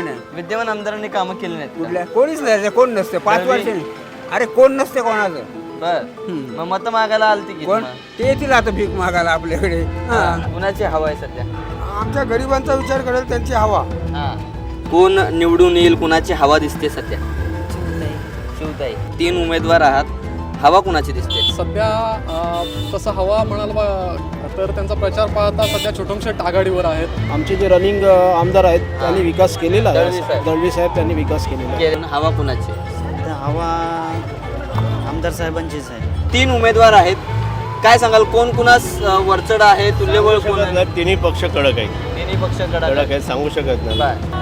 नाही. विद्यमान आमदारांनी कामं केली नाहीत का? कुठल्या? कोणीच नाही. कोण नसते? पाच. वर्ष अरे कोण नसते कोणाचं? बर. हम्म. मग मत मागायला आलती की कोण? ते येतील आता भीक मागायला आपल्याकडे. हा. कुणाची हवा आहे सध्या? आमच्या गरिबांचा विचार करेल त्यांची हवा. हा. कोण निवडून येईल कुणाची हवा दिसते सध्या? शिवताई. तीन उमेदवार आहात. हवा कुणाची दिसते? सध्या अ, तसं हवा म्हणाल बा- तर त्यांचा प्रचार पाहता सध्या छोटमशेट आघाडीवर आहेत. आमचे जे रनिंग आमदार आहेत त्यांनी विकास केलेला दळवी साहेब. आहे दळवी साहेब त्यांनी विकास केलेला आहे. हवा कुणाची? सध्या हवा आमदार साहेबांचीच आहे. तीन उमेदवार आहेत. काय सांगाल? कोण कुणास अ, वरचढ आहे? तुल्यबळ कोण आहे? नाही, तिन्ही पक्ष कडक आहे तिन्ही पक्ष कडक कडक आहे सांगू शकत नाही. बर.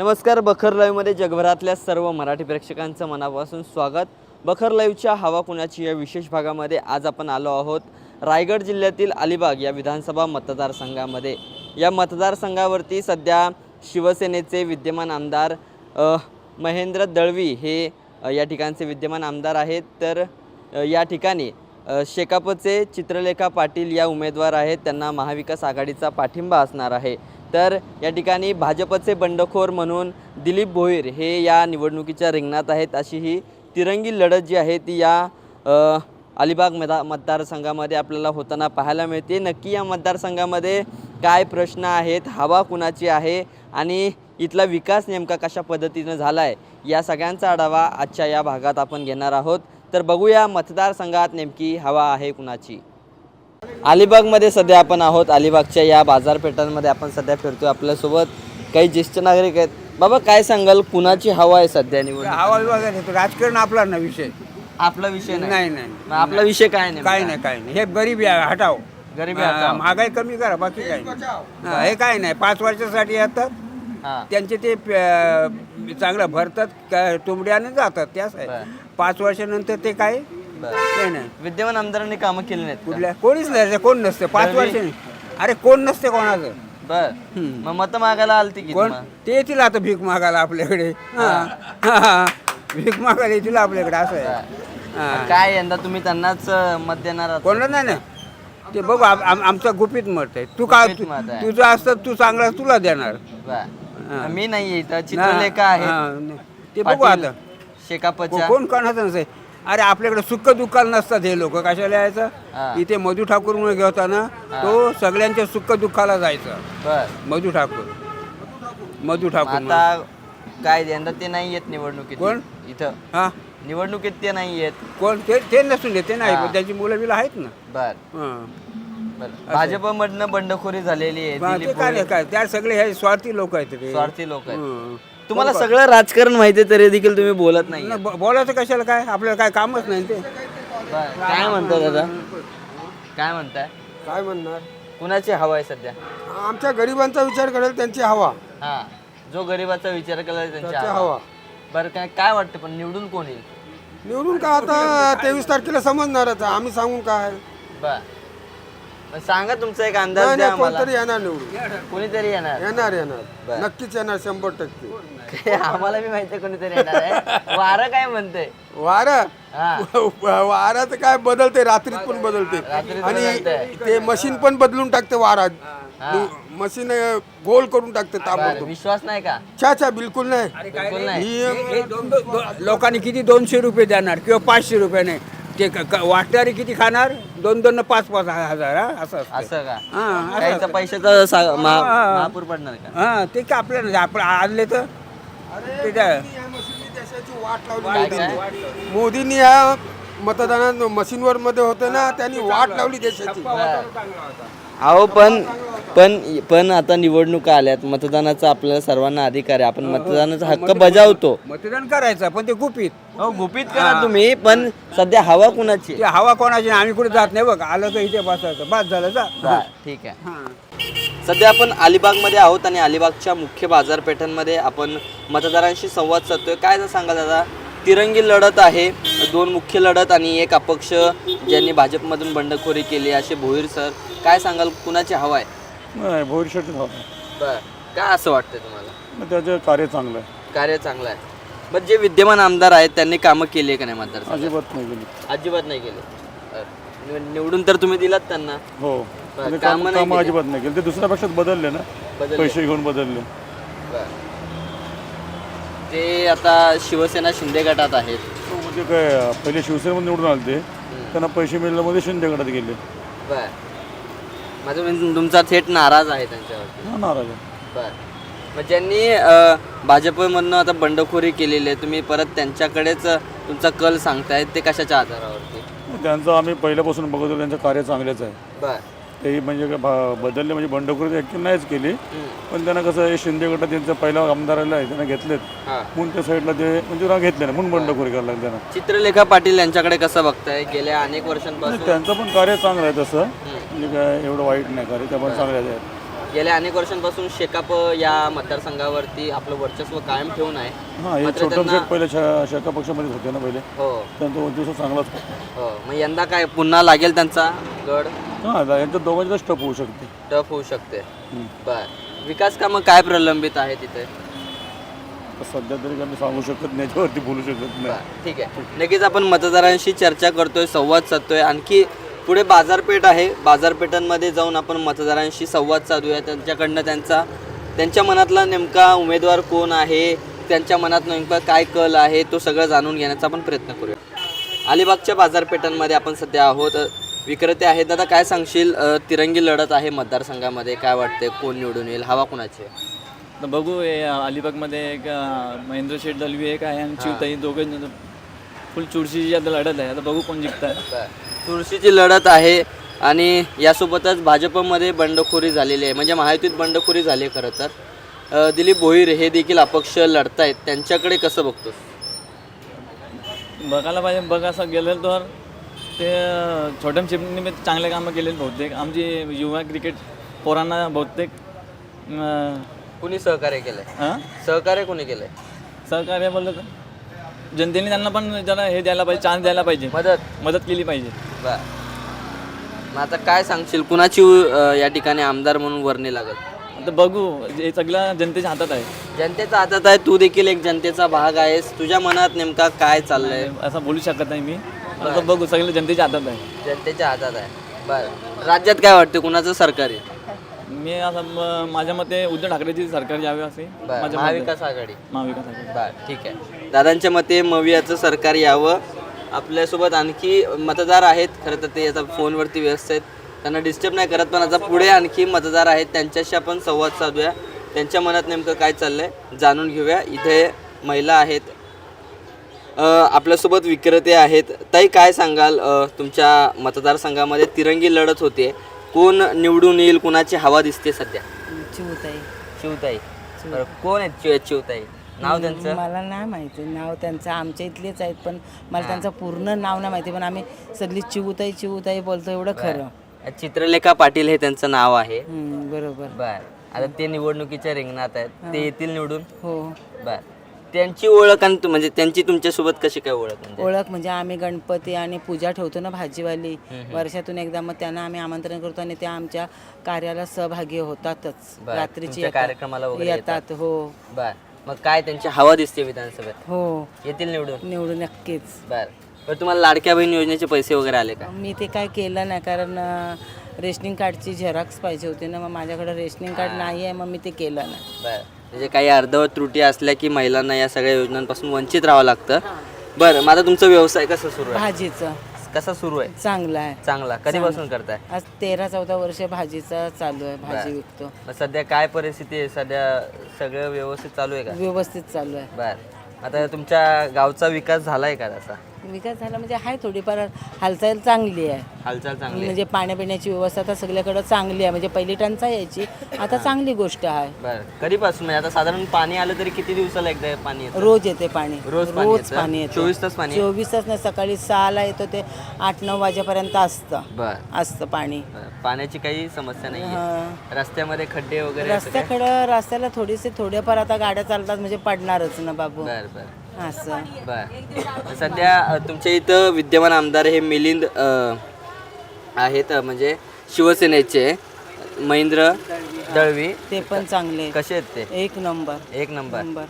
नमस्कार बखर लाईव्हमध्ये जगभरातल्या सर्व मराठी प्रेक्षकांचं मनापासून स्वागत. बखर लाईव्हच्या हवा कुणाची या विशेष भागामध्ये आज आपण आलो आहोत. रायगड जिल्ह्यातील अलिबाग या विधानसभा मतदारसंघामध्ये. या मतदारसंघावरती सध्या शिवसेनेचे विद्यमान आमदार महेंद्र दळवी हे या ठिकाणचे विद्यमान आमदार आहेत. तर या ठिकाणी शेकापचे चित्रलेखा पाटील या उमेदवार आहेत. त्यांना महाविकास आघाडीचा पाठिंबा असणार आहे. तर या ठिकाणी भाजपचे बंडखोर म्हणून दिलीप भोईर हे या निवडणुकीच्या रिंगणात आहेत. अशी ही तिरंगी लढत जी आहे ती या अलिबाग मदा मतदारसंघामध्ये आपल्याला होताना पाहायला मिळते. नक्की या मतदारसंघामध्ये काय प्रश्न आहेत हवा कुणाची आहे आणि इथला विकास नेमका कशा पद्धतीनं झाला आहे या सगळ्यांचा आढावा आजच्या या भागात आपण घेणार आहोत. तर बघूया मतदारसंघात नेमकी हवा आहे कुणाची. अलिबागमध्ये सध्या आपण आहोत. अलिबागच्या या बाजारपेठांमध्ये आपण सध्या फिरतोय आपल्यासोबत. काही ज्येष्ठ नागरिक आहेत. बाबा काय सांगाल? कुणाची हवा आहे सध्या निवडणूक हवा विभागात येतो. राजकारण आपला ना विषय. आपला विषय नाही. नाही मग आपला विषय काय नाही काय नाही काय नाही. हे गरीबी आहे, हटाव गरिबी हटाव. महागाई कमी करा बाकी काय नाही. हा, हे काय नाही. पाच वर्षासाठी येतात. हा. त्यांचे ते प- चांगलं भरतात तुंबड्याने जातात. त्याच आहे. बरं. पाच वर्षानंतर ते काय. नाही नाही विद्यमान आमदारांनी कामं केली नाहीत का? कुठल्या कोणीच नाही कोण नसते पाच. वर्ष अरे कोण नसते कोणाचं बर. मग मत मागायला आलती की कोण? ते येतील आता भीक मागायला आपल्याकडे हा. हा. भीक मागायला येतील आपल्याकडे असं आहे हा. काय यंदा तुम्ही त्यांनाच अं, मत देणार आहात? कोणाला नाही ना ते बघू आम- आम- आमचं गुपित मत आहे तू का गुपित मत आहे. तुझं असतं तू चांगला तुला देणार बर. मी नाही इथं चित्रलेखा आहे हा, नाही. ते बघू आता शेकापच्या कोण कोणाचं नसते अरे आपल्याकडे सुख दुःखाला नसतात हे लोक. कशाला. यायचं? इथे मधु ठाकूर म्हणून घेता ना तो सगळ्यांच्या सुख दुःखाला जायचा. मधु ठाकूर. मधु ठाकूर आता काय यंदा ते नाही येत निवडणुकीत कोण? इथं. हा. निवडणुकीत ते नाही येत. कोण? ते ते नसून ते नाही. पण त्यांची मुलं बिलं आहेत ना. बर. भाजपमधनं बंडखोरी झालेली आहे काय काय त्या सगळे हे स्वार्थी लोक आहेत स्वार्थी लोक आहेत. तुम्हाला सगळं राजकारण माहिती आहे तरी देखील तुम्ही बोलत नाही ब- बोलायचं कशाला काय? आपल्याला काय कामच नाही ते. काय म्हणताय दादा? काय म्हणताय? काय म्हणणार? कुणाची हवा आहे सध्या? आमच्या गरिबांचा विचार करेल त्यांची हवा. हा जो गरीबाचा विचार केला त्यांची त्याची हवा. हवा. बरं काय काय वाटतं पण निवडून कोण येईल? निवडून का आता तेवीस तारखेला समजणारच. आम्ही सांगून काय? बर. सांगा तुमचा एक नाही अंदाज द्या नाही आम्हाला. कोणतरी येणार निवडून. कोणीतरी येणार. येणार येणार. बरं. नक्कीच येणार शंभर टक्के. आम्हाला बी माहिती कोणीतरी येणार आहे. वारं काय म्हणते वारं? हा. वारा तर काय बदलते रात्रीत पण बदलते रात्रीत आणि बदलते. ते मशीन पण बदलून टाकते वारा. हा. मशीन गोल करून टाकते बरं, ताबडतोब. विश्वास नाही का? छा छा बिलकुल नाही. बिलकुल नाही. ही हे दोन- लोकांनी किती दोनशे रुपये देणार किंवा पाचशे रुपयाने ते क- क- वाटणारे किती खाणार? दोन दोन पाच पाच हजार हा? असं असतं. असं का? हा, असं काहीचा असतं. पैशाचा सा- महा- हा. महापूर पडणार का? हा ते का आपल्याला आपण आणले तर? ते काय या मशीननी देशाची वाट लावली. काय? मोदींनी काय मोदींनी या मतदानात मशीनवर मध्ये होतं ना त्यांनी वाट लावली देशाची. अहो पण पण पण आता निवडणुका आल्यात. मतदानाचा आपल्याला सर्वांना अधिकार आहे. आपण मतदानाचा हक्क बजावतो. मतदान करायचं पण ते गुपित. हो गुपित करा तुम्ही पण सध्या हवा कुणाची? ते हवा कोणाची नाही, आम्ही कुठे जात नाही बघ. आलं का इथे बसायचं. बस झालं जा. ठीक आहे. हा. सध्या आपण अलिबागमध्ये आहोत आणि अलिबागच्या मुख्य बाजारपेठांमध्ये आपण मतदारांशी संवाद साधतोय. काय जर सांगा दादा? तिरंगी लढत आहे. दोन मुख्य लढत आणि एक अपक्ष ज्यांनी भाजपमधून बंडखोरी केली असे भोईर सर काय सांगाल कुणाची हवा आहे? नाही भाव बर. काय असं वाटतंय तुम्हाला? मग त्याचं कार्य चांगलं आहे. कार्य चांगलं आहे. मग जे विद्यमान आमदार आहेत त्यांनी कामं केली आहे का नाही मतदार अजिबात नाही गेली अजिबात नाही केली. बरं. निव- निवडून तर तुम्ही दिलात त्यांना. हो. कामं ते काम नाही कामं केली. अजिबात नाही केली. ते दुसऱ्या पक्षात बदलले ना. बदलले. पैसे घेऊन बदलले. बरं. ते आता शिवसेना शिंदे गटात आहेत. तो म्हणजे काय पहिले शिवसेनेमध्ये निवडून आले ते. त्यांना पैसे मिळण्यामध्ये शिंदे गटात गेले. बर. माझं म्हणजे तुमचा थेट नाराज आहे त्यांच्यावरती. हा नाराज आहे. बर. मग ज्यांनी अ, भाजपमधनं आता बंडखोरी केलेली आहे तुम्ही परत त्यांच्याकडेच तुमचा कल सांगतायत ते कशाच्या आधारावरती? त्यांचं आम्ही पहिल्यापासून बघतो त्यांचं कार्य चांगलेच आहे. बर. तेही म्हणजे भा- बदलले म्हणजे बंडखोरी ॲक्च्युली नाहीच केली. पण त्यांना कसं आहे शिंदे गटात त्यांचं पहिला आमदाराला आहे त्यांना घेतलेत. हां. म्हणून त्या साईडला ते म्हणजे ना घेतले ना म्हणून बंडखोरी करायला लागली त्यांना. चित्रलेखा पाटील यांच्याकडे कसं बघताय? गेल्या अनेक वर्षांपासून त्यांचं पण कार्य चांगलं आहे तसं. म्हणजे काय एवढं वाईट नाही कार्य त्या पण चांगल्या आहेत. गेल्या अनेक वर्षांपासून शेकाप या मतदारसंघावर आपलं वर्चस्व कायम ठेवून आहे. हां हे मात्र छोटं त्यांना- शेट पहिले शा शाखा पक्षामध्येच होते ना पहिले. हो. त्यांचा उद्देश चांगलाच होता हो. मग यंदा काय पुन्हा लागेल त्यांचा? गड? हां यांच्या दोघांचा होऊ शकते. टफ होऊ शकते. बर. विकास कामं काय प्रलंबित आहे तिथे? तर सध्या तरी काही सांगू शकत नाही याच्यावरती बोलू शकत नाही. बरं, ठीक आहे. नक्कीच आपण मतदारांशी चर्चा करतोय संवाद साधतोय. आणखी पुढे बाजारपेठ आहे. बाजारपेठांमध्ये जाऊन आपण मतदारांशी संवाद साधूया. त्यांच्याकडनं त्यांचा त्यांच्या मनातला नेमका उमेदवार कोण आहे? त्यांच्या मनात नेमका काय कल आहे? तो सगळं जाणून घेण्याचा आपण प्रयत्न करूया. अलिबागच्या बाजारपेठांमध्ये आपण सध्या आहोत. विक्रेते आहेत. दादा काय सांगशील? अ, तिरंगी लढत आहे मतदारसंघामध्ये. काय वाटते कोण निवडून येईल? हवा कोणाची आहे? तर बघू हे अलिबागमध्ये एक अं, महेंद्र शेठ दलवी एक आहे आणि चिवताई दोघं फुल चुरशीची आता लढत आहे. आता बघू कोण जिंकत आहे चुरशीची लढत आहे आणि यासोबतच भाजपमध्ये बंडखोरी झालेली आहे. म्हणजे महायुतीत बंडखोरी झाली आहे खरं तर. अ, दिलीप भोईर हे देखील अपक्ष लढतायत. त्यांच्याकडे कसं बघतोस? बघायला पाहिजे. बघ असं गेलं तर ते छोट्या चिमणी चांगले कामं केलेले बहुतेक. आमची युवा क्रिकेट पोरांना बहुतेक कुणी सहकार्य केलंय? हां सहकार्य कोणी केलंय? सहकार्य बोललं तर? जनतेने त्यांना पण जरा हे द्यायला पाहिजे चान्स द्यायला पाहिजे. मदत. मदत केली पाहिजे. बर. मग आता काय सांगशील? कुणाची अ, या ठिकाणी आमदार म्हणून वर्णी लागत आता बघू हे सगळं जनतेच्या हातात आहे. जनतेचा हातात आहे तू देखील एक जनतेचा भाग आहेस. तुझ्या मनात नेमका काय चाललंय? असं बोलू शकत नाही मी. आता बघू सगळं जनतेच्या हातात आहे. जनतेच्या हातात आहे. बर. राज्यात काय वाटतं? कुणाचं सरकार आहे? मी असं म- माझ्या मते उद्धव ठाकरेची सरकार यावे असे बर. माझ्या मते. महाविकास आघाडी. महाविकास आघाडी. बर ठीक आहे. दादांच्या मते मवियाचं सरकार यावं. आपल्यासोबत आणखी मतदार आहेत. खरं तर ते आता फोनवरती व्यस्त आहेत. त्यांना डिस्टर्ब नाही करत पण आता पुढे आणखी मतदार आहेत. त्यांच्याशी आपण संवाद साधूया. त्यांच्या मनात नेमकं काय चाललंय? जाणून घेऊया. इथे महिला आहेत. आपल्यासोबत विक्रेते आहेत. ताई काय सांगाल? तुमच्या मतदारसंघामध्ये तिरंगी लढत होते. कोण निवडून येईल? कुणाची हवा दिसते सध्या? चिवताई. शिवताई बरं, कोण आहेत चिव- चिवताई? नाव त्यांचं? मला नाही माहिती. नाव त्यांचं आमच्या इथलेच आहेत पण मला त्यांचं पूर्ण नाव नाही माहिती पण आम्ही सगळी चिवताई चिवताई बोलतो एवढं खरं. चित्रलेखा पाटील हे त्यांचं नाव आहे. हम्म, बरोबर. बर. आता ते निवडणुकीच्या रिंगणात आहेत. ते येतील निवडून? हो. बर. त्यांची ओळख आणि तु- म्हणजे त्यांची तुमच्यासोबत कशी काय ओळख म्हणजे? ओळख म्हणजे आम्ही गणपती आणि पूजा ठेवतो ना भाजीवाली. वर्षातून एकदा मग त्यांना आम्ही आमंत्रण करतो आणि त्या आमच्या कार्याला सहभागी होतातच. बरं. रात्रीची तुमच्या येतात. कार्यक्रमाला वगैरे येतात. हो. बर मग काय त्यांची हवा दिसते विधानसभेत? हो. येतील निवडून? निवडून नक्कीच. बर बरं तुम्हाला लाडक्या बहीण योजनेचे पैसे वगैरे आले का? मी ते काय केलं नाही कारण अं, रेशनिंग कार्डची झेरॉक्स पाहिजे होती ना मग माझ्याकडे रेशनिंग कार्ड नाही आहे मग मी ते केलं नाही. बर. म्हणजे काही अर्धवट त्रुटी असल्या की महिलांना या सगळ्या योजनांपासून वंचित राहावं लागतं. बरं माझा तुमचा व्यवसाय कसा सुरू आहे? भाजीचं. कसा सुरू आहे? चांगलं आहे. चांगला. कधीपासून करताय? आज तेरा चौदा वर्ष भाजीचा चालू आहे भाजी विकतो. मग सध्या काय परिस्थिती आहे? सध्या सगळं व्यवस्थित चालू आहे का? व्यवस्थित चालू आहे. बर. आता तुमच्या गावचा विकास झालाय का तसा विकास झाला म्हणजे आहे थोडीफार हालचाल चांगली आहे. हालचाल चांगली आहे? म्हणजे पाण्यापिण्याची व्यवस्था आता सगळ्याकडे चांगली आहे. म्हणजे पहिली टंचाई यायची. आता चांगली गोष्ट आहे. बर. कधीपासून? म्हणजे आता साधारण पाणी आलं तरी किती दिवसाला एकदा पाणी येतं? रोज येते पाणी. रोज पाणी येतं? 24 तास पाणी? चोवीस तास नाही सकाळी सहाला येतो ते आठ नऊ वाजेपर्यंत असतं. बर. असतं पाणी. बर. पाण्याची काही समस्या नाही. रस्त्यामध्ये खड्डे वगैरे असं काय? रस्त्याकडं रस्त्याला थोडीसे थोडेफार आता गाड्या चालतात म्हणजे पडणारच ना बाबू. बर बर. असं. बर. सध्या तुमच्या इथं विद्यमान आमदार हे मिलिंद अ, आहेत अ, म्हणजे शिवसेनेचे महेंद्र दळवी. ते पण चांगले आहेत. कसे आहेत ते? एक नंबर. एक नंबर. नंबर.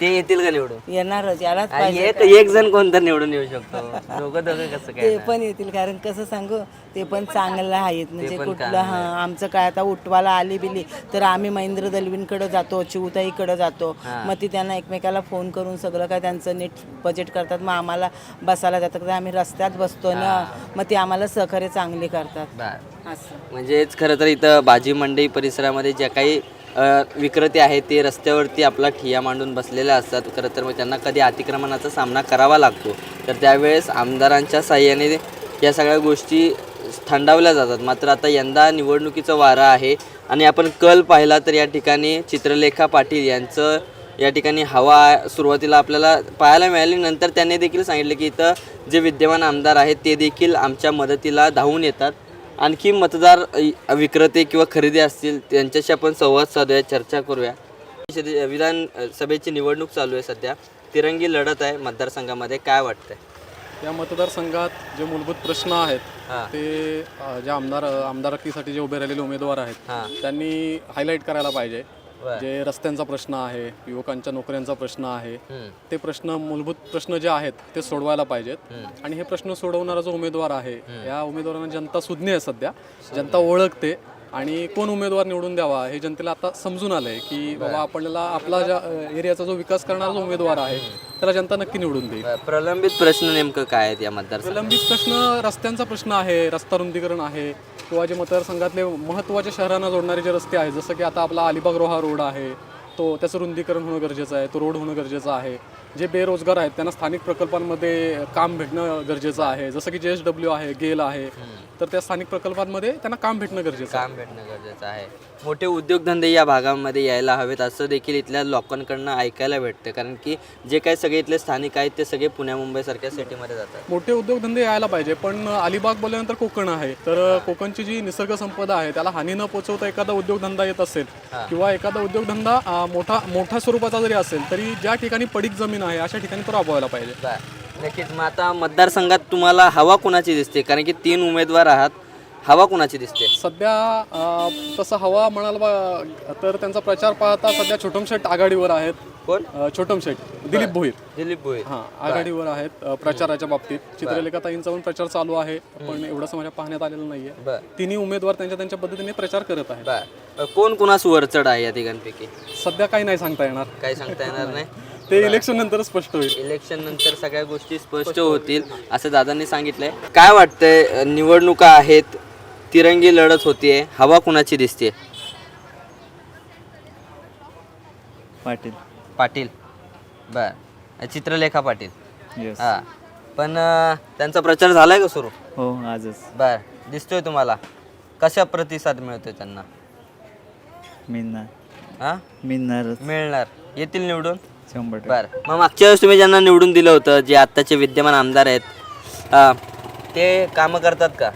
ते येतील का निवडून? येणारच यालाच आणि पाहिजे एक एक जण कोणतं निवडून येऊ शकतो? दोघं दोघं कसं काय ते पण येतील कारण कसं सांगू ते पण चांगलं आहेत. म्हणजे पण कुठलं चांगलं हा आमचं काय आता उठवाला आली बिली तर आम्ही महेंद्र दलवींकडे जातो चिवताईकडे जातो. मग ती त्यांना एकमेकाला फोन करून सगळं काय त्यांचं नीट बजेट करतात मग आम्हाला बसायला जातात. तर आम्ही रस्त्यात बसतो ना मग ते आम्हाला सहकार्य चांगली करतात. बर. असं. म्हणजेच खरं तर इथं भाजी मंडई परिसरामध्ये ज्या काही विक्रेते आहेत ते रस्त्यावरती आपला ठिया मांडून बसलेले असतात. खरं तर मग त्यांना कधी अतिक्रमणाचा सामना करावा लागतो. तर त्यावेळेस आमदारांच्या साह्याने या सगळ्या गोष्टी थंडावल्या जातात. मात्र आता यंदा निवडणुकीचं वारं आहे आणि आपण कल पाहिला तर या ठिकाणी चित्रलेखा पाटील यांचं या ठिकाणी हवा सुरुवातीला आपल्याला पाहायला मिळाली. नंतर त्यांनी देखील सांगितलं की इथं जे विद्यमान आमदार आहेत ते देखील आमच्या मदतीला धावून येतात. आणखी मतदार अ, विक्रेते किंवा खरेदी असतील त्यांच्याशी आपण संवाद साधूया चर्चा करूया शेती- विधान अ, सभेची निवडणूक चालू आहे सध्या तिरंगी लढत आहे मतदारसंघामध्ये काय वाटतंय या मतदारसंघात जे मूलभूत प्रश्न आहेत हां. ते अ, जे आमदार आमदारकीसाठी जे उभे राहिलेले उमेदवार आहेत हां. त्यांनी हायलाईट करायला पाहिजे. जे रस्त्यांचा प्रश्न आहे युवकांच्या नोकऱ्यांचा प्रश्न आहे. ते प्रश्न मूलभूत प्रश्न जे आहेत ते सोडवायला पाहिजेत. आणि हे प्रश्न सोडवणारा जो उमेदवार आहे या उमेदवारांना जनता सुज्ञ आहे सध्या. जनता ओळखते. आणि कोण उमेदवार निवडून द्यावा हे जनतेला आता समजून आलंय की बाबा आपल्याला आपला ज्या एरियाचा जो विकास करणारा जो उमेदवार आहे त्याला जनता नक्की निवडून देईल. प्रलंबित प्रश्न नेमकं काय आहेत या मतदारसंघात? प्रलंबित प्रश्न रस्त्यांचा प्रश्न आहे रस्ता रुंदीकरण आहे किंवा जे मतदारसंघातले महत्त्वाच्या शहरांना जोडणारे जे रस्ते आहेत जसं की आता आपला अलिबाग रोहा रोड आहे तो त्याचं रुंदीकरण होणं गरजेचं आहे तो रोड होणं गरजेचं आहे. जे बेरोजगार आहेत त्यांना स्थानिक प्रकल्पांमध्ये काम भेटणं गरजेचं आहे. जसं की जे एस डब्ल्यू आहे गेल आहे तर त्या स्थानिक प्रकल्पांमध्ये त्यांना काम भेटणं गरजेचं आहे. काम भेटणं गरजेचं आहे. मोठे उद्योगधंदे या भागामध्ये यायला हवेत असं देखील इथल्या लोकांकडनं ऐकायला भेटतं. कारण की जे काही सगळे इथले स्थानिक आहेत ते सगळे पुण्या मुंबईसारख्या सिटीमध्ये जातात. मोठे उद्योगधंदे यायला पाहिजे पण अलिबाग बोलल्यानंतर कोकण आहे. तर कोकणची जी निसर्ग संपदा आहे त्याला हानी न पोचवता एखादा उद्योगधंदा येत असेल किंवा एखादा उद्योगधंदा मोठा मोठ्या स्वरूपाचा जरी असेल तरी ज्या ठिकाणी पडीक जमीन आहे अशा ठिकाणी तो राबवायला पाहिजे. नक्कीच. मग आता मतदारसंघात तुम्हाला हवा कुणाची दिसते? कारण की तीन उमेदवार आहात. हवा कुणाची दिसते? सध्या अं, तसं हवा म्हणाल बा तर त्यांचा प्रचार पाहता सध्या छोटम शेट आघाडीवर आहेत. कोण? अं, छोटम शेट दिलीप भोईर. दिलीप भोईर. हां आघाडीवर आहेत अं, प्रचाराच्या बाबतीत. चित्रलेखाताईंचा पण प्रचार चालू आहे पण एवढंच माझ्या पाहण्यात आलेलं नाहीये. बर. तिन्ही उमेदवार त्यांच्या त्यांच्या पद्धतीने प्रचार करत आहेत. बर. कोण कुणास वरचढ आहे या तिघांपैकी? सध्या काही नाही सांगता येणार. काही सांगता येणार नाही? ते इलेक्शन नंतर स्पष्ट होईल. इलेक्शन नंतर सगळ्या गोष्टी स्पष्ट होतील असं दादांनी सांगितलंय. काय वाटतंय अ, निवडणुका आहेत तिरंगी लढत होतीये हवा कुणाची दिसते पाटील. पाटील. बर. चित्रलेखा पाटील. येस हा. पण अ, त्यांचा प्रचार झालाय का सुरू? हो आजच. बर. दिसतोय तुम्हाला. कशा प्रतिसाद मिळतोय त्यांना? मिळणार. हा? मिळणारच. मिळणार. येतील निवडून? शंभर टक्के. बर. मग मागच्या वेळेस तुम्ही ज्यांना निवडून दिलं होतं जे आत्ताचे विद्यमान आमदार आहेत हा, ते कामं करतात का?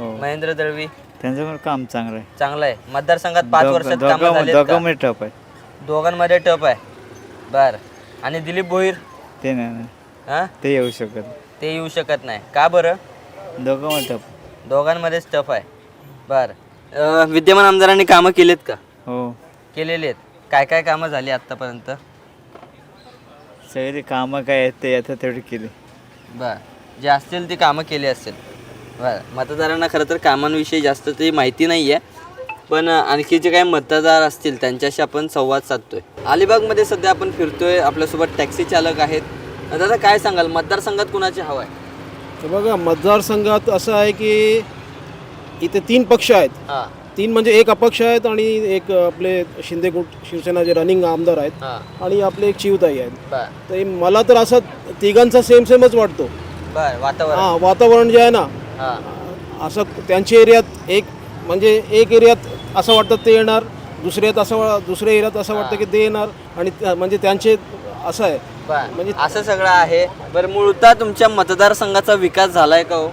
हो. महेंद्र दळवी. त्यांचं पण काम चांगलं आहे. चांगलं आहे. मतदारसंघात पाच वर्षात कामं दोघं- झालीत का? दोघं टप आहे. दोघांमध्ये टप आहे. बर. आणि दिलीप भोईर? ते नाही नाही. हा? ते येऊ शकत ते येऊ शकत नाही. का बरं? दोघं टप दोघांमध्येच टफ आहे. बर. विद्यमान आमदारांनी कामं केलीत का? हो. केलेली आहेत. काय काय कामं झाली आत्तापर्यंत? सगळी कामं काय आहेत ते आता तेवढी केली. बर. जे असतील ती कामं केली असेल. बर मतदारांना खरं तर कामांविषयी जास्त ती माहिती नाही आहे पण आणखी जे काही मतदार असतील त्यांच्याशी आपण संवाद साधतोय. अलिबागमध्ये सध्या आपण फिरतोय आपल्यासोबत टॅक्सी चालक आहेत. दादा काय सांगाल? मतदारसंघात कुणाची हवा आहे? तर बघा मतदारसंघात असं आहे की इथे तीन पक्ष आहेत. हां. तीन म्हणजे एक अपक्ष आहेत आणि एक आपले शिंदे गुट शिवसेना जे रनिंग आमदार आहेत हां. आणि आपले एक चिवताई आहेत. बर. तर हे मला तर असं तिघांचा सेम सेमच वाटतो. बर वातावरण. हां वातावरण जे आहे ना असं त्यांच्या एरियात एक म्हणजे एक एरियात असं वाटतं ते येणार दुसऱ्यात असं दुसऱ्या एरियात असं वाटतं की ते येणार आणि म्हणजे त्यांचे असं आहे. म्हणजे- असं सगळं आहे. बरं मूळतः तुमच्या मतदारसंघाचा विकास झालाय का हो?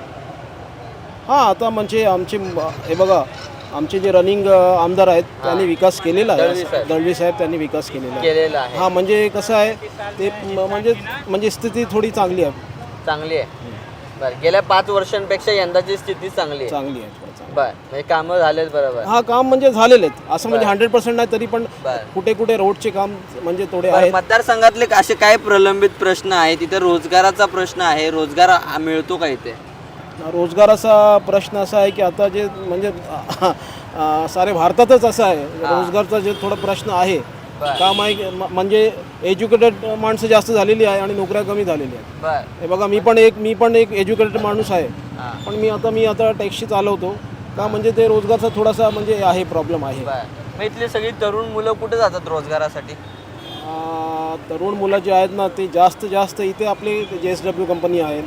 हां आता म्हणजे आमचे हे बघा आमचे जे रनिंग आमदार आहेत त्यांनी विकास केलेला आहे. दळवी साहेब. त्यांनी विकास केलेला आहे. हां म्हणजे कसं आहे ते म्हणजे म्हणजे स्थिती थोडी चांगली आहे. चांगली आहे. बरं गेल्या पाच वर्षांपेक्षा यंदाची स्थिती चांगली आहे. चांगली आहे. बर म्हणजे कामं झालेत बरोबर. हा काम म्हणजे झालेले आहेत. असं म्हणजे हंड्रेड पर्सेंट नाही तरी पण बर. कुठे कुठे रोडचे काम म्हणजे थोडे बरं, आहेत. मतदारसंघातले असे काय प्रलंबित प्रश्न आहे? तिथे रोजगाराचा प्रश्न आहे. रोजगार आ- मिळतो का इथे? रोजगाराचा प्रश्न असा आहे की आता जे म्हणजे अं, सारे भारतातच असं आहे. रोजगारचा जे थोडा प्रश्न आहे की म- म्हणजे एज्युकेटेड माणसं जास्त झालेली आहे आणि नोकऱ्या कमी झालेल्या आहेत. बर. हे बघा मी पण एक मी पण एक एज्युकेटेड माणूस आहे. पण मी आता मी आता टॅक्सी चालवतो. का म्हणजे ते रोजगारचा थोडासा म्हणजे आहे प्रॉब्लेम आहे. बर. मग इथली सगळी तरुण मुलं कुठे जातात रोजगारासाठी? तरुण मुलं जे आहेत ना ते जास्त जास्त इथे आपले जे एस डब्ल्यू कंपनी आहेत.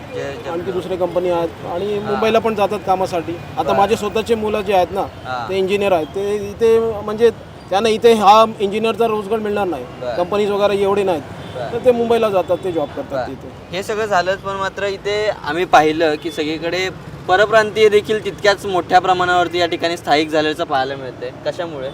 आणखी दुसरे कंपनी आहेत. आणि मुंबईला पण जातात कामासाठी. आता माझे स्वतःचे मुलं जे आहेत ना ते इंजिनियर आहेत. ते इथे म्हणजे त्यांना इथे हा इंजिनियरचा रोजगार मिळणार नाही. कंपनीज वगैरे एवढे नाहीत. तर ते मुंबईला जातात ते जॉब करतात तिथे. हे सगळं झालंच पण मात्र इथे आम्ही पाहिलं की सगळीकडे परप्रांतीय देखील तितक्याच मोठ्या प्रमाणावरती या ठिकाणी स्थायिक झाल्याचं पाहायला मिळते कशामुळे?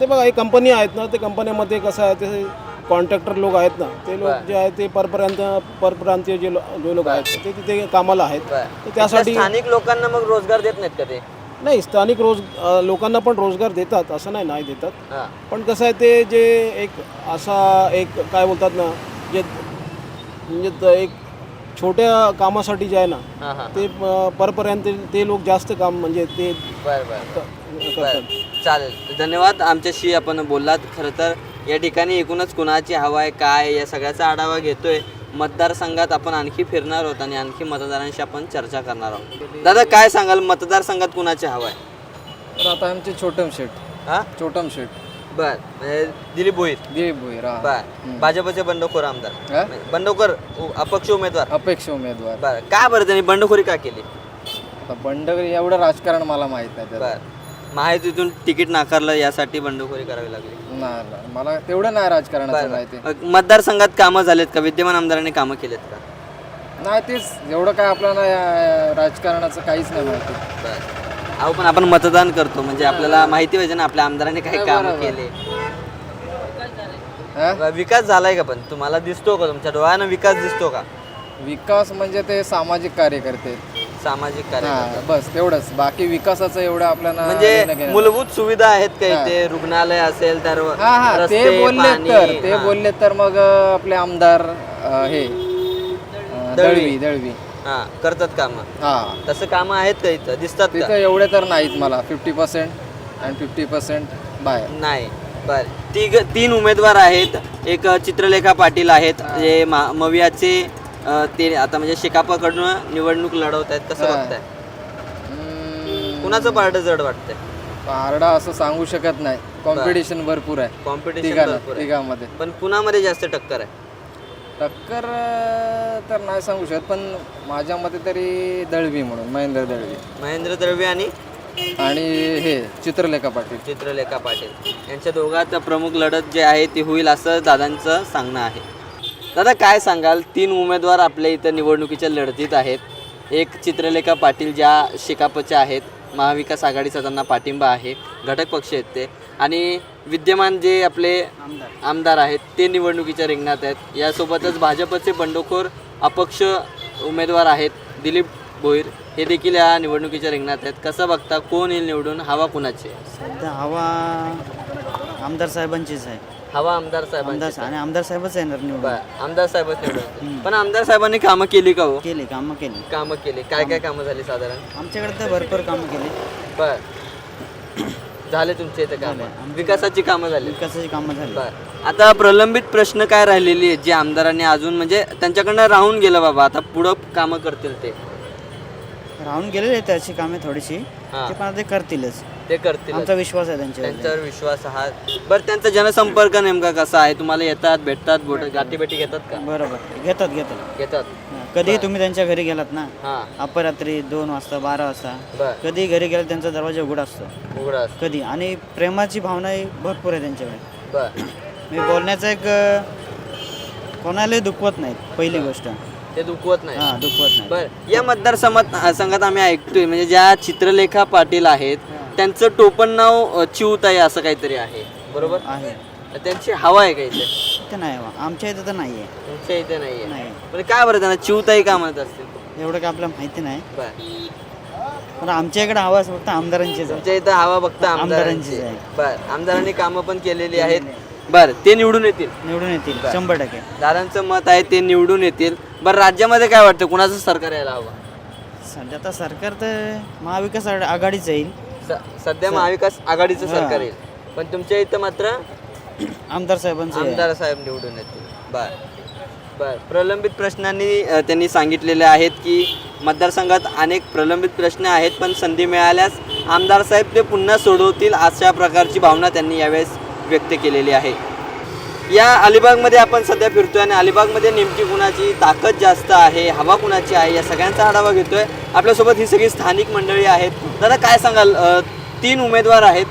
ते बघा एक कंपनी आहेत ना ते कंपन्यामध्ये कसं आहे ते कॉन्ट्रॅक्टर लोक आहेत ना ते लोक जे आहेत ते परप्रांत परप्रांतीय जे लोक आहेत ते तिथे कामाला आहेत. तर त्यासाठी स्थानिक लोकांना मग रोजगार देत नाहीत का ते? नाही स्थानिक रोज अं, लोकांना पण रोजगार देतात असं नाही नाही देतात. हा. पण कसं आहे ते जे एक असा एक काय बोलतात ना जे म्हणजे त- एक छोट्या कामासाठी जे आहे ना हा हा ते अं, परपर्यंत ते लोक जास्त काम म्हणजे ते बर बर क- बर. करतात. चालेल. धन्यवाद. आमच्याशी आपण बोललात. खरं तर या ठिकाणी एकूणच कुणाची हवा आहे काय आहे या सगळ्याचा आढावा घेतोय. मतदारसंघात आपण आणखी फिरणार आहोत आणि आणखी मतदारांशी आपण चर्चा करणार आहोत. दादा काय सांगाल? मतदारसंघात कुणाची हवा आहे? तर आता आमचे छोटम शेट हा? छोटम शेट बर. म्हणजे दिलीप भोईर. दिलीप भोईर हा. बर. भाजपचे बंडखोर आमदार. हा? बंडखोर उ- अपक्ष उमेदवार. अपेक्षा उमेदवार. बर. का बरं त्यांनी बंडखोरी का केली? आता बंडगरी एवढं राजकारण मला माहीत नाही त्याचं. बर. महायुतीतून तिकीट नाकारलं यासाठी बंडखोरी करावी लागली. नाही नाही. मला तेवढं नाही राजकारणाचं माहिती. मतदारसंघात कामं झालेत का? विद्यमान आमदारांनी कामं केलेत का? नाही तेच. एवढं काय आपल्याला या राजकारणाचं काहीच नाही माहिती. अहो पण आपण मतदान करतो. म्हणजे आपल्याला माहिती पाहिजे ना आपल्या आमदारांनी काय काम केले. हा? विकास झालाय का पण? तुम्हाला दिसतो का तुमच्या डोळ्यानं विकास दिसतो का? विकास म्हणजे ते सामाजिक कार्यकर्ते. सामाजिक हा, कार्य बस तेवढंच. बाकी विकासाचं एवढं आपल्याला घेणं म्हणजे देणं मूलभूत सुविधा आहेत का इथे रुग्णालय असेल तर हा हा ते रस्ते, बोलले पाणी, तर ते हा. बोलले तर मग अं, आपले आमदार अं, हे अं, दळवी दळवी. हा करतात काम. हा. तसं कामं आहेत का इथं? दिसतात तिथं एवढे तर नाहीत मला. Fifty percent and fifty percent बाहेर. नाही. बर. तिघ तीन उमेदवार आहेत. एक चित्रलेखा पाटील आहेत. जे मा- मवियाचे ते आता म्हणजे शेकापाकडून निवडणूक लढवत आहेत कसं हा. बघताय? हम्म, कुणाचं पार्ट जड वाटतंय? पारडा असं सांगू शकत नाही. कॉम्पिटिशन भरपूर आहे. कॉम्पिटिशन आहे. तिघांमध्ये. पण पुण्यामध्ये जास्त टक्कर आहे? टक्कर तर नाही सांगू शकत पण माझ्या मते तरी दळवी म्हणून महेंद्र दळवी. महेंद्र द्रव्य आणि? आणि हे चित्रलेखा पाटील. चित्रलेखा पाटील. यांच्या दोघात प्रमुख लढत जे आहे ती होईल असं दादांचं सांगणं आहे. दादा काय सांगाल? तीन उमेदवार आपल्या इथं निवडणुकीच्या लढतीत आहेत. एक चित्रलेखा पाटील ज्या शिकापच्या आहेत. महाविकास आघाडीचा त्यांना पाठिंबा आहे. घटक पक्ष आहेत ते. आणि विद्यमान जे आपले आमदार आहेत ते निवडणुकीच्या रिंगणात आहेत. यासोबतच भाजपचे बंडखोर अपक्ष उमेदवार आहेत दिलीप भोईर. हे देखील या निवडणुकीच्या रिंगणात आहेत. कसं बघता कोण येईल निवडून? हवा कुणाची सध्या हवा आमदार साहेबांचीच आहे. हवा आमदार आमदार साहेबांची आणि आमदार साहेबच येणार निवडून. बरं, आमदार साहेबच निवडून पण आमदार साहेबांनी कामं केली का हो? केली कामं केली. कामं केली. काय काय कामं झाली साधारण? आमच्याकडे तर भरपूर कामं केली. बर. झाले तुमच्या इथे कामं. विकासाची कामं झाली. विकासाची कामं झाली. बर. आता प्रलंबित प्रश्न काय राहिलेली आहेत जे आमदारांनी अजून म्हणजे त्यांच्याकडनं राहून गेलं बाबा आता पुढं कामं करतील ते. राहून गेलेले आहेत त्याची कामे थोडीशी. हा. ते पण आता ते करतीलच. ते करतील. आमचा विश्वास आहे त्यांच्यावर. त्यांच्यावर विश्वास आहात बरं त्यांचा जनसंपर्क नेमका कसा आहे? तुम्हाला येतात भेटतात बोट गाठीभेटी घेतात का? बरोबर. घेतात घेतात. घेतात. हा. कधीही तुम्ही त्यांच्या घरी गेलात ना हां. अपरात्री दोन वाजता बारा वाजता बर. कधी घरी गेला त्यांचा दरवाजा उघडा असतो. उघडा कधी? आणि प्रेमाची भावनाही भरपूर आहे त्यांच्याकडे बर. मी बोलण्याचा एक अं, कोणालाही दुखवत नाहीत पहिली गोष्ट. ते दुखवत नाही हां दुखवत नाही बर. या मतदारसंघात संघात आम्ही ऐकतोय म्हणजे ज्या चित्रलेखा पाटील आहेत त्यांचं टोपण नाव चिऊताई असं काहीतरी आहे. बरोबर? आहे. त्यांची हवा आहे का इथे? इथं नाही बा. आमच्या इथं तर नाही आहे तुमच्या इथे नाहीये. नाही. म्हणजे काय बरं त्यांना चिऊताई का म्हणत असतील? एवढं काय आपल्याला माहिती नाही. बर. पण आमच्या इकडे हवा फक्त आमदारांचीच आहे. तुमच्या इथं हवा फक्त आमदारांचीच आमदारांची. आहे. बर आमदारांनी कामं पण केलेली आहेत. बर ते निवडून येतील. निवडून येतील शंभर टक्के. दादांचं मत आहे ते निवडून येतील. बरं राज्यामध्ये काय वाटतं? कुणाचं सरकार यायला हवं? सध्या आता सरकार तर महाविकास आघा- आघाडीच येईल. स- सध्या महाविकास आघाडीचं. सरकार येईल पण तुमच्या इथं मात्र आमदार साहेबांचं आहे. आमदार साहेब निवडून येतील. बर. बर. प्रलंबित प्रश्नांनी अ, त्यांनी सांगितलेले आहेत की मतदारसंघात अनेक प्रलंबित प्रश्न आहेत पण संधी मिळाल्यास आमदार साहेब ते पुन्हा सोडवतील अशा प्रकारची भावना त्यांनी यावेळेस व्यक्त केलेली आहे. या अलिबागमध्ये आपण सध्या फिरतोय आणि अलिबागमध्ये नेमकी कुणाची ताकद जास्त आहे हवा कुणाची आहे या सगळ्यांचा आढावा घेतोय. आपल्यासोबत ही सगळी स्थानिक मंडळी आहेत. दादा काय सांगाल? अ, तीन उमेदवार आहेत.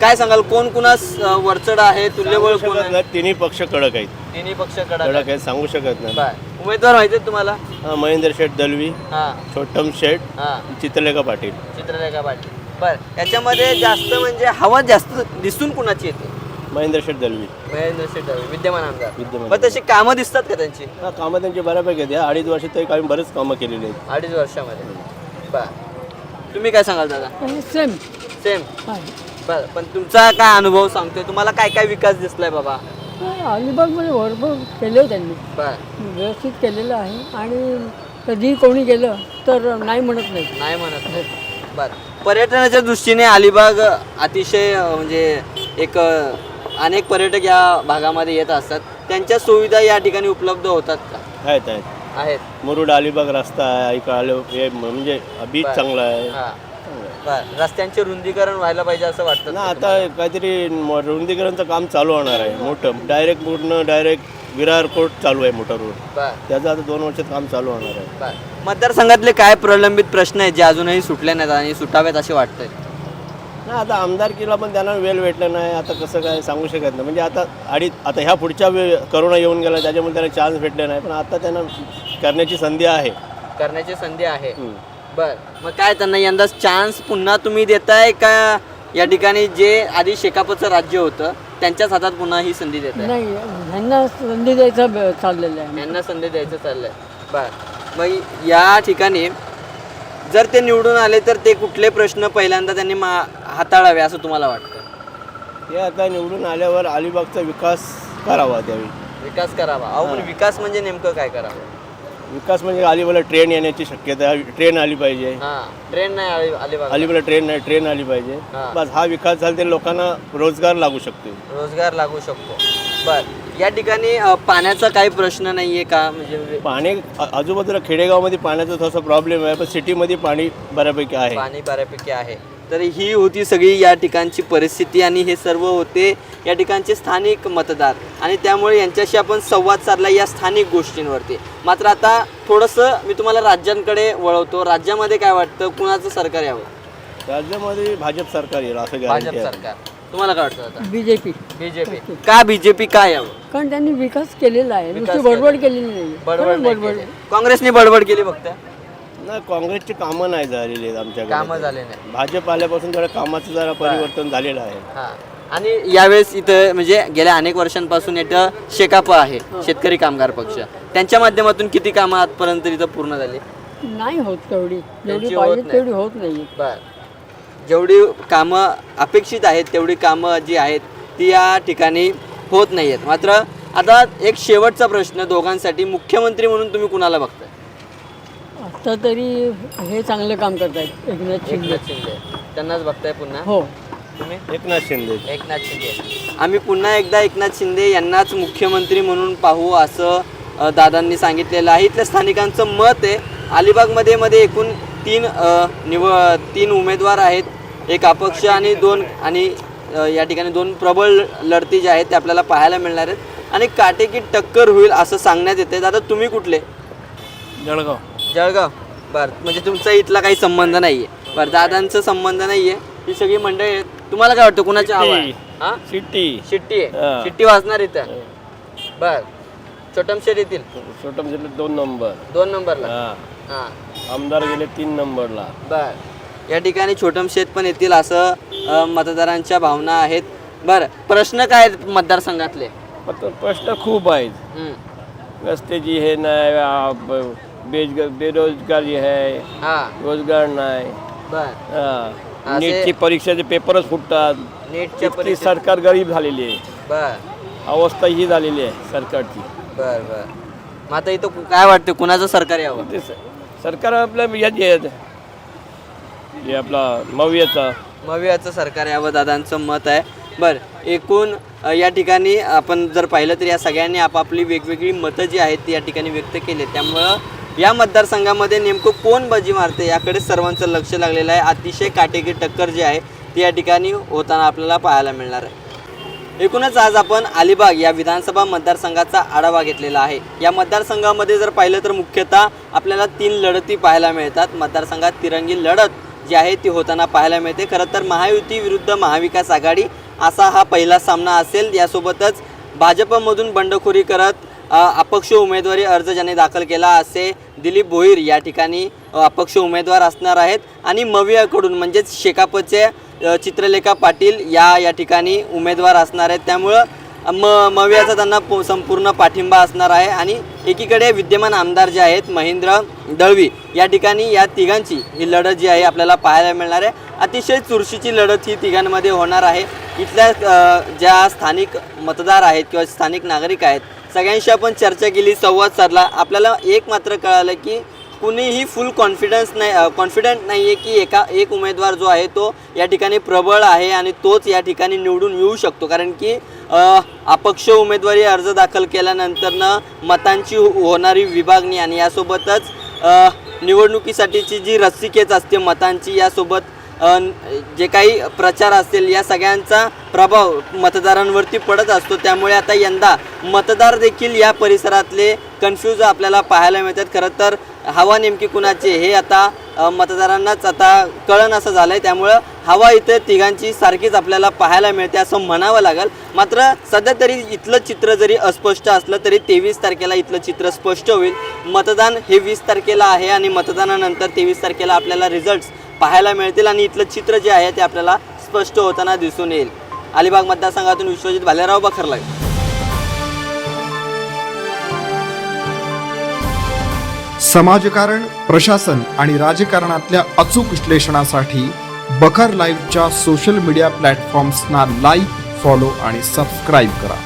काय सांगाल? कोण कुणास अ, वरचढ आहे तुल्यबळ कोण शकत आहे? नाही. तिन्ही पक्ष कडक आहेत. तिन्ही पक्ष कडक कडक आहेत सांगू शकत नाही. बर उमेदवार माहिती आहेत तुम्हाला? हा, महेंद्र शेठ दलवी हा. छोटम शेठ हा. चित्रलेखा पाटील. चित्रलेखा पाटील. बर याच्यामध्ये जास्त म्हणजे हवा जास्त दिसून कुणाची येते? महेंद्र शेठ दलवी महेंद्र शेठ दवे, विद्यमान आमदार. विद्यमान पण तशी कामं दिसतात का त्यांची? हा कामं त्यांची बऱ्यापैकी आहेत. या अडीच वर्षात तरी आम्ही बरेच कामं केलेली आहेत. अडीच वर्षामध्ये. बर तुम्ही काय सांगाल दादा? सेम सेम बर पण तुमचा काय अनुभव सांगतोय? तुम्हाला काय काय विकास दिसलाय बाबा? अलिबागमध्ये भरपूर केले त्यांनी. बर व्यवस्थित केलेलं आहे. आणि कधी कोणी गेलं तर नाही म्हणत नाही. नाही म्हणत नाही. बर पर्यटनाच्या दृष्टीने अलिबाग अतिशय अ, म्हणजे एक अनेक पर्यटक या भागामध्ये येत असतात. त्यांच्या सुविधा या ठिकाणी उपलब्ध होतात का? आहेत आहेत. आहेत. मुरुड अलिबाग रस्ता आहे इकडं आलो हे म्हणजे बीच बर. चांगला आहे. हा. बर. रस्त्यांचे रुंदीकरण व्हायला पाहिजे असं वाटतं ना का आता काहीतरी म- रुंदीकरणचं काम चालू होणार आहे मोठं. डायरेक्ट पूर्ण डायरेक्ट विरार कोर्ट चालू आहे मोठा रोड. बर. त्याचं आता दोन वर्षात काम चालू होणार आहे. बर. मतदारसंघातले काय प्रलंबित प्रश्न आहेत जे अजूनही सुटले नाहीत आणि सुटावेत असे वाटतंय? नाही आता आमदारकीला पण त्यांना वेळ भेटला नाही आता कसं काय सांगू शकत नाही. म्हणजे आता अडीच आता ह्या पुढच्या वेळ करोना येऊन गेला त्याच्यामुळे त्यांना चान्स भेटले नाही पण आता त्यांना करण्याची संधी आहे. करण्याची संधी आहे. बर मग काय त्यांना यंदा चान्स पुन्हा तुम्ही देताय का या ठिकाणी जे आधी शेकापचं राज्य होतं त्यांच्याच हातात पुन्हा ही संधी देताय? नाही ह्यांना संधी द्यायचं चाललेलं आहे. यांना संधी द्यायचं चाललंय. बर मग या ठिकाणी जर ते निवडून आले तर ते कुठले प्रश्न पहिल्यांदा त्यांनी मा हाताळावे असं तुम्हाला वाटतं? हे आता निवडून आल्यावर अलिबागचा विकास करावा त्यावेळी. विकास करावा. अहो पण विकास म्हणजे नेमकं काय करावं? विकास म्हणजे अलिबागला ट्रेन येण्याची शक्यता आहे. ट्रेन आली पाहिजे. हा ट्रेन नाही आली अलिबाग अलिबागला ट्रेन नाही ट्रेन आली पाहिजे. हा. बस हा विकास झाला तर लोकांना रोजगार लागू शकतो. रोजगार लागू शकतो. बर या ठिकाणी अ, पाण्याचा काही प्रश्न नाहीये का? म्हणजे पाणी आ- आजूबाजूला खेडेगावमध्ये पाण्याचा थोडासा प्रॉब्लेम आहे पण सिटीमध्ये पाणी बऱ्यापैकी आहे. पाणी बऱ्यापैकी आहे. तर ही होती सगळी या ठिकाणची परिस्थिती आणि हे सर्व होते या ठिकाणचे स्थानिक मतदार. आणि त्यामुळे यांच्याशी आपण संवाद साधला या स्थानिक गोष्टींवरती. मात्र आता थोडंसं मी तुम्हाला राज्यांकडे वळवतो. राज्यामध्ये काय वाटतं? कुणाचं सरकार यावं? राज्यामध्ये भाजप सरकार येईल असं भाजप सरकार. तुम्हाला काय वाटतं आता? B J P BJP. का बीजेपी काय यावं? कारण त्यांनी विकास केलेला आहे. बडबड केलेला. नाही बडबड. केली. काँग्रेसने बडबड केली फक्त. नाही काँग्रेसची कामं नाही झालेली आहेत आमच्याकडे कामं झाले नाही. भाजप आल्यापासून जरा कामाचं जरा परिवर्तन झालेलं आहे. हा. आणि यावेळेस इथं म्हणजे गेल्या अनेक वर्षांपासून इथं शेकाप आहे शेतकरी कामगार पक्ष. त्यांच्या माध्यमातून किती कामं आजपर्यंत इथं पूर्ण झाली? नाही होत तेवढी. त्यांची होत पाहिजे नाही. तेवढी होत नाही. बर. जेवढी कामं अपेक्षित आहेत तेवढी कामं जी आहेत ती या ठिकाणी होत नाही आहेत मात्र आता एक शेवटचा प्रश्न दोघांसाठी मुख्यमंत्री म्हणून तुम्ही कुणाला बघताय? आता तरी हे चांगलं काम करतायत एकनाथ शिंदे. एकनाथ शिंदे. त्यांनाच बघताय पुन्हा? हो. तुम्ही? एकनाथ शिंदे. एकनाथ शिंदे. आम्ही पुन्हा एकदा एकनाथ शिंदे यांनाच मुख्यमंत्री म्हणून पाहू असं अ, दादांनी सांगितलेलं आहे. इथल्या स्थानिकांचं मत आहे. अलिबागमध्ये मध्ये एकूण तीन अ, निव तीन उमेदवार आहेत. एक अपक्ष आणि दोन आणि अ, या ठिकाणी दोन प्रबळ लढती ज्या आहेत ते आपल्याला पाहायला मिळणार आहेत. आणि काटेकी टक्कर होईल असं सांगण्यात येते दादा तुम्ही कुठले? जळगाव. जळगाव. बरं म्हणजे तुमचा इथला काही संबंध नाहीये. बरं दादांचा संबंध नाहीये. ही सगळी मंडळी आहेत. तुम्हाला काय वाटतं कुणाची हवा आहे? हा? सिटी शिट्टी हा. आहे शिट्टी वाजणार इथं? बर. छोटमशेर येतील? छोटम जिल्ह्यात दोन नंबर. दोन नंबरला? हा. हा. आमदार गेले तीन नंबरला. बर. या ठिकाणी छोटमशेत पण येतील असं अ, मतदारांच्या भावना आहेत. बरं प्रश्न काय आहेत मतदारसंघातले? पण तो प्रश्न खूप आहेत. हम्म. रस्त्याची हे नाही आ, ब- बेज बेरोजगारी आहे हा. रोजगार नाही. बर. हा. असे- नीटची परीक्षेचे पेपरच फुटतात. नीटच्या इतकी परीक्षेत सरकार गरीब झालेली आहे. बर. अवस्था ही झालेली आहे सरकारची. बर बर. मग आता इथं कु- काय वाटतं? कुणाचं सरकार यावं? ते स- सरकार आपल्या याची आहे हे आपला मवियाचा. मवियाचं सरकार यावं दादांचं मत आहे. बर एकूण अ, या ठिकाणी आपण जर पाहिलं तर या सगळ्यांनी आपापली वेगवेगळी मतं जी आहेत ती या ठिकाणी व्यक्त केली त्यामुळं या मतदारसंघामध्ये नेमकं कोण बाजी मारते याकडे सर्वांचं लक्ष लागलेलं आहे. अतिशय काटेकी टक्कर जी आहे ती या ठिकाणी होताना आपल्याला पाहायला मिळणार आहे. एकूणच आज आपण अलिबाग या विधानसभा मतदारसंघाचा आढावा घेतलेला आहे. या मतदारसंघामध्ये जर पाहिलं तर मुख्यतः आपल्याला तीन लढती पाहायला मिळतात. मतदारसंघात तिरंगी लढत जी आहे ती होताना पाहायला मिळते. खरं तर महायुती विरुद्ध महाविकास आघाडी असा हा पहिला सामना असेल. यासोबतच भाजपमधून बंडखोरी करत अपक्ष उमेदवारी अर्ज ज्याने दाखल केला असे दिलीप भोईर या ठिकाणी अपक्ष उमेदवार असणार आहेत. आणि मवियाकडून म्हणजेच शेकापचे चित्रलेखा पाटील या या ठिकाणी उमेदवार असणार आहेत. त्यामुळं म मवियाचा त्यांना पो संपूर्ण पाठिंबा असणार आहे. आणि एकीकडे विद्यमान आमदार जे आहेत महेंद्र दळवी या ठिकाणी या तिघांची ही लढत जी आहे आपल्याला पाहायला मिळणार आहे. अतिशय चुरशीची लढत ही तिघांमध्ये होणार आहे. इथल्या ज्या स्थानिक मतदार आहेत किंवा स्थानिक नागरिक आहेत सगळ्यांशी आपण चर्चा केली संवाद साधला. आपल्याला एक मात्र कळालं की कुणीही फुल कॉन्फिडन्स नाही कॉन्फिडंट नाही आहे की एका एक उमेदवार जो आहे तो या ठिकाणी प्रबळ आहे आणि तोच या ठिकाणी निवडून येऊ शकतो. कारण की अपक्ष उमेदवारी अर्ज दाखल केल्यानंतरनं मतांची होणारी विभागणी आणि यासोबतच निवडणुकीसाठीची जी रस्सीखेच असते मतांची यासोबत जे काही प्रचार असतील या सगळ्यांचा प्रभाव मतदारांवरती पडत असतो. त्यामुळे आता यंदा मतदार देखील या परिसरातले कन्फ्यूज आपल्याला पाहायला मिळतात. खरं तर हवा नेमकी कुणाची हे आता मतदारांनाच आता कळण असं झालं आहे त्यामुळं हवा इथे तिघांची सारखीच आपल्याला पाहायला मिळते असं म्हणावं लागेल. मात्र सध्या तरी इथलं चित्र जरी अस्पष्ट असलं तरी तेवीस तारखेला इथलं चित्र स्पष्ट होईल. मतदान हे वीस तारखेला आहे आणि मतदानानंतर तेवीस तारखेला आपल्याला रिझल्ट्स पाहायला मिळतील आणि इथलं चित्र जे आहे ते आपल्याला स्पष्ट होताना दिसून येईल. अलिबाग मतदारसंघातून विश्वजित भालेराव बखरला. समाजकारण प्रशासन आणि राजकारणातल्या अचूक विश्लेषणासाठी बखर लाईव्हच्या सोशल मीडिया प्लॅटफॉर्म्सना लाईक फॉलो आणि सबस्क्राईब करा.